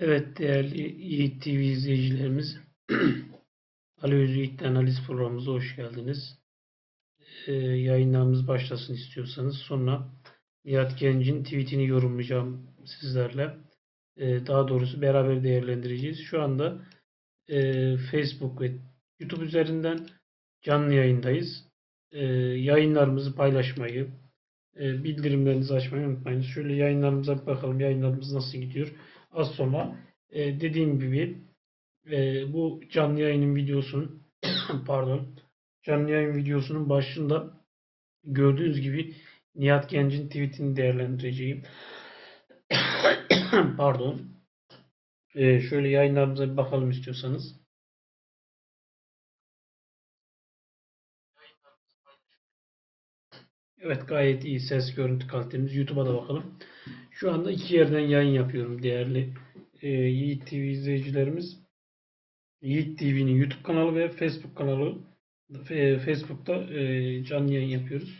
Evet değerli Yiğit TV izleyicilerimiz Ali Özü Yiğit Analiz programımıza hoş geldiniz. Ee, yayınlarımız başlasın istiyorsanız sonra Nihat Genc'in tweetini yorumlayacağım sizlerle. Ee, daha doğrusu beraber değerlendireceğiz. Şu anda e, Facebook ve YouTube üzerinden canlı yayındayız. Ee, yayınlarımızı paylaşmayı, e, bildirimlerinizi açmayı unutmayınız. Şöyle yayınlarımıza bakalım. Yayınlarımız nasıl gidiyor? Az sonra e, dediğim gibi e, bu canlı yayının videosunun pardon canlı yayın videosunun başında gördüğünüz gibi Nihat Genç'in tweetini değerlendireceğim. pardon. E, şöyle yayınlarımıza bir bakalım istiyorsanız. Evet gayet iyi ses görüntü kalitemiz. YouTube'a da bakalım. Şu anda iki yerden yayın yapıyorum değerli e, Yiğit TV izleyicilerimiz. Yiğit TV'nin YouTube kanalı ve Facebook kanalı e, Facebook'ta e, canlı yayın yapıyoruz.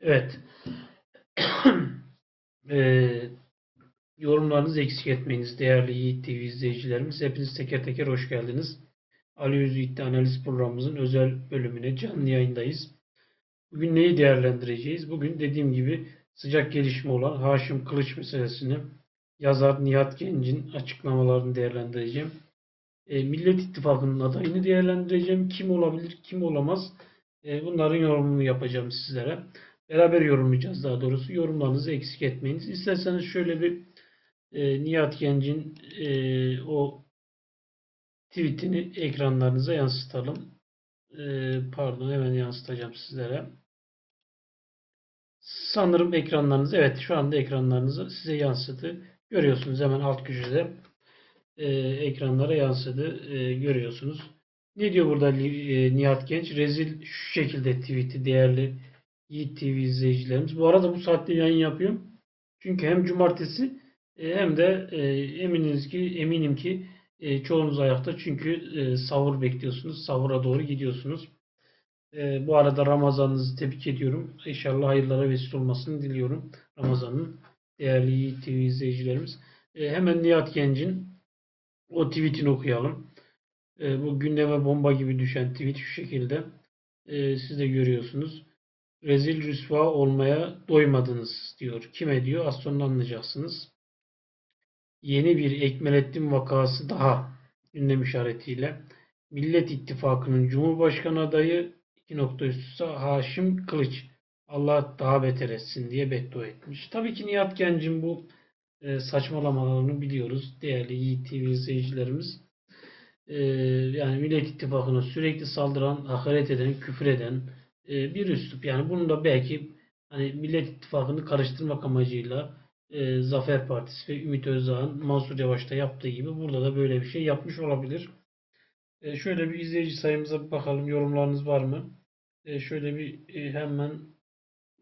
Evet. e, yorumlarınızı eksik etmeyiniz değerli Yiğit TV izleyicilerimiz. Hepiniz teker teker hoş geldiniz. Ali Özyiğit'te analiz programımızın özel bölümüne canlı yayındayız. Bugün neyi değerlendireceğiz? Bugün dediğim gibi sıcak gelişme olan Haşim Kılıç meselesini yazar Nihat Genç'in açıklamalarını değerlendireceğim. E, Millet İttifakı'nın adayını değerlendireceğim. Kim olabilir, kim olamaz? E, bunların yorumunu yapacağım sizlere. Beraber yorumlayacağız daha doğrusu. Yorumlarınızı eksik etmeyiniz. İsterseniz şöyle bir e, Nihat Genç'in e, o tweetini ekranlarınıza yansıtalım. E, pardon hemen yansıtacağım sizlere. Sanırım ekranlarınız evet şu anda ekranlarınızı size yansıdı. Görüyorsunuz hemen alt köşede e, ekranlara yansıdı. E, görüyorsunuz. Ne diyor burada e, Nihat Genç? Rezil şu şekilde tweet'i değerli Yiğit TV izleyicilerimiz. Bu arada bu saatte yayın yapıyorum. Çünkü hem cumartesi e, hem de e, eminiz ki eminim ki e, çoğunuz ayakta çünkü e, sahur bekliyorsunuz. Sahura doğru gidiyorsunuz. E, bu arada Ramazanınızı tebrik ediyorum. İnşallah hayırlara vesile olmasını diliyorum. Ramazan'ın değerli TV izleyicilerimiz. E, hemen Nihat Genç'in o tweetini okuyalım. E, bu gündeme bomba gibi düşen tweet şu şekilde. E, siz de görüyorsunuz. Rezil rüsva olmaya doymadınız diyor. Kime diyor? Az sonra anlayacaksınız. Yeni bir Ekmelettin vakası daha gündem işaretiyle. Millet İttifakı'nın Cumhurbaşkanı adayı iki nokta üstü Haşim Kılıç. Allah daha beter etsin diye beddua etmiş. Tabii ki Nihat Genç'in bu e, saçmalamalarını biliyoruz değerli Yiğit TV izleyicilerimiz. E, yani Millet İttifakı'na sürekli saldıran, hakaret eden, küfür eden e, bir üslup. Yani bunu da belki hani Millet İttifakı'nı karıştırmak amacıyla e, Zafer Partisi ve Ümit Özdağ'ın Mansur Yavaş'ta yaptığı gibi burada da böyle bir şey yapmış olabilir. E, şöyle bir izleyici sayımıza bakalım. Yorumlarınız var mı? E, şöyle bir e, hemen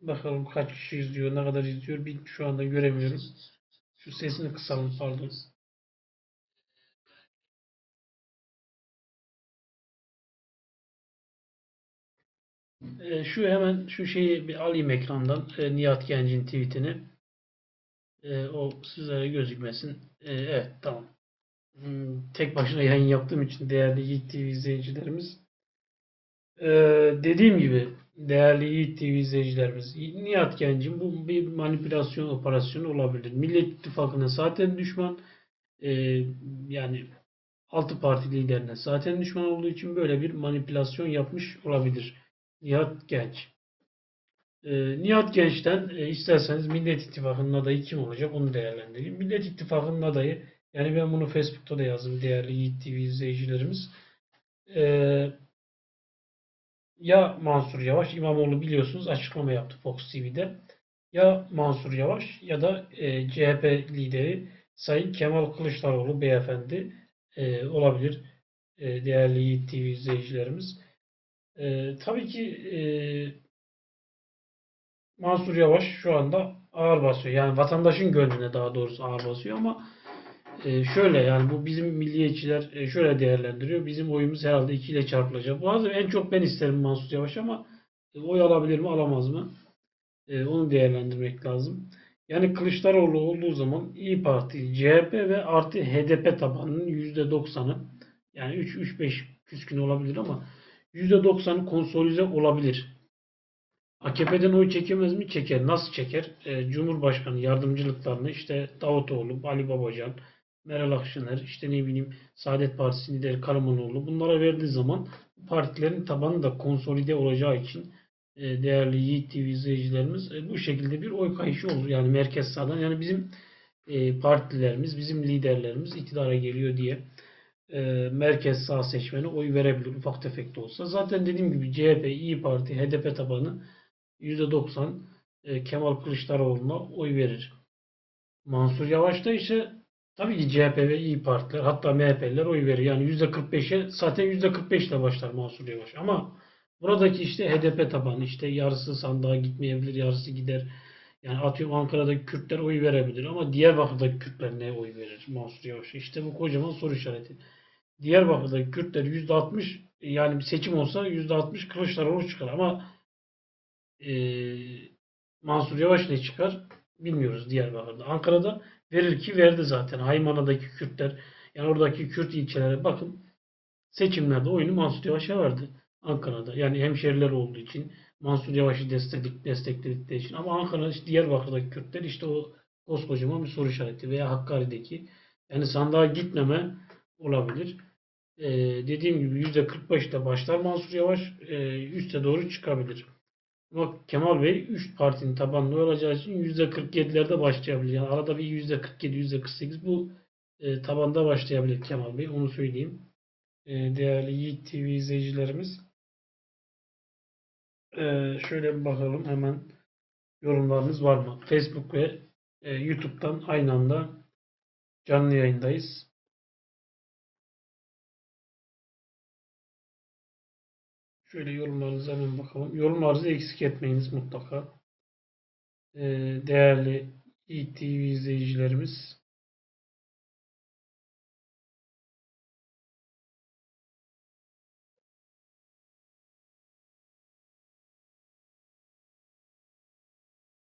bakalım kaç kişi izliyor, ne kadar izliyor. Bir şu anda göremiyorum. Şu sesini kısalım pardon. E, şu hemen şu şeyi bir alayım ekrandan. E, Nihat Genç'in tweetini. E, o sizlere gözükmesin. E, evet tamam. Hmm, tek başına yayın yaptığım için değerli Yiğit TV izleyicilerimiz. E, dediğim gibi değerli Yiğit TV izleyicilerimiz Nihat Genç'in bu bir manipülasyon operasyonu olabilir. Millet İttifakı'na zaten düşman. E, yani altı parti liderine zaten düşman olduğu için böyle bir manipülasyon yapmış olabilir. Nihat Genç. E, Nihat Genç'ten e, isterseniz Millet İttifakı'nın adayı kim olacak onu değerlendireyim. Millet İttifakı'nın adayı yani ben bunu Facebook'ta da yazdım değerli Yiğit TV izleyicilerimiz. E, ya Mansur Yavaş, İmamoğlu biliyorsunuz açıklama yaptı Fox TV'de. Ya Mansur Yavaş ya da e, CHP lideri Sayın Kemal Kılıçdaroğlu beyefendi e, olabilir e, değerli Yiğit TV izleyicilerimiz. E, tabii ki e, Mansur Yavaş şu anda ağır basıyor. Yani vatandaşın gönlüne daha doğrusu ağır basıyor ama e, şöyle yani bu bizim milliyetçiler e, şöyle değerlendiriyor. Bizim oyumuz herhalde 2 ile çarpılacak. Bu arada en çok ben isterim Mansur Yavaş ama e, oy alabilir mi alamaz mı? E, onu değerlendirmek lazım. Yani Kılıçdaroğlu olduğu zaman İyi Parti, CHP ve artı HDP tabanının %90'ı yani 3-3-5 küskün olabilir ama %90'ı konsolize olabilir. AKP'den oy çekemez mi? Çeker. Nasıl çeker? Ee, Cumhurbaşkanı yardımcılıklarını işte Davutoğlu, Ali Babacan, Meral Akşener, işte ne bileyim Saadet Partisi lideri Karamanoğlu bunlara verdiği zaman partilerin tabanı da konsolide olacağı için e, değerli Yiğit TV izleyicilerimiz e, bu şekilde bir oy kayışı olur. Yani merkez sağdan yani bizim e, partilerimiz, bizim liderlerimiz iktidara geliyor diye e, merkez sağ seçmene oy verebilir ufak tefek de olsa. Zaten dediğim gibi CHP, İyi Parti, HDP tabanı %90 e, Kemal Kılıçdaroğlu'na oy verir. Mansur Yavaş'ta ise tabii ki CHP ve İyi Partiler hatta MHP'liler oy verir. Yani %45'e zaten %45 ile başlar Mansur Yavaş. Ama buradaki işte HDP tabanı işte yarısı sandığa gitmeyebilir, yarısı gider. Yani atıyorum Ankara'daki Kürtler oy verebilir ama Diyarbakır'daki Kürtler ne oy verir Mansur Yavaş'a? İşte bu kocaman soru işareti. Diyarbakır'daki Kürtler %60 yani bir seçim olsa %60 Kılıçdaroğlu çıkar ama eee Mansur Yavaş ne çıkar bilmiyoruz Diyarbakır'da. Ankara'da verir ki verdi zaten. Haymana'daki Kürtler yani oradaki Kürt ilçelere bakın seçimlerde oyunu Mansur Yavaş'a verdi. Ankara'da. Yani hemşeriler olduğu için Mansur Yavaş'ı destekledik, destekledikleri için. Ama Ankara, işte Diyarbakır'daki Kürtler işte o koskocaman bir soru işareti veya Hakkari'deki yani sandığa gitmeme olabilir. Ee, dediğim gibi %45 ile başlar Mansur Yavaş e, üste doğru çıkabilir. Ama Kemal Bey 3 partinin tabanlı olacağı için %47'lerde başlayabilir. Yani arada bir %47, %48 bu e, tabanda başlayabilir Kemal Bey. Onu söyleyeyim. E, değerli Yiğit TV izleyicilerimiz. E, şöyle bir bakalım hemen yorumlarınız var mı? Facebook ve e, YouTube'dan aynı anda canlı yayındayız. Şöyle yorumlarınıza hemen bakalım. Yorumlarınızı eksik etmeyiniz mutlaka. E, değerli Yiğit TV izleyicilerimiz.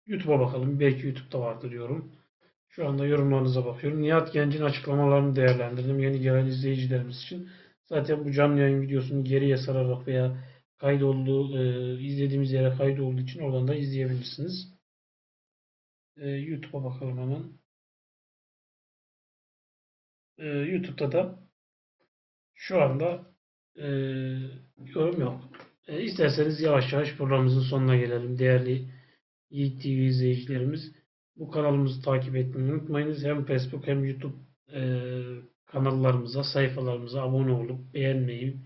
YouTube'a bakalım. Belki YouTube'da vardır yorum. Şu anda yorumlarınıza bakıyorum. Nihat Genç'in açıklamalarını değerlendirdim. Yeni gelen izleyicilerimiz için. Zaten bu canlı yayın videosunu geriye sararak veya kaydolduğu, e, izlediğimiz yere kaydolduğu için oradan da izleyebilirsiniz. E, YouTube'a bakalım hemen. E, YouTube'da da şu anda e, yorum yok. E, isterseniz yavaş yavaş programımızın sonuna gelelim. Değerli Yiğit TV izleyicilerimiz. Bu kanalımızı takip etmeyi unutmayınız. Hem Facebook hem YouTube e, kanallarımıza, sayfalarımıza abone olup beğenmeyi,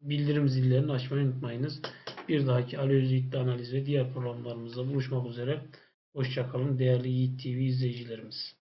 bildirim zillerini açmayı unutmayınız. Bir dahaki Ali Özyiğit'le analiz ve diğer programlarımızda buluşmak üzere. Hoşçakalın değerli Yiğit TV izleyicilerimiz.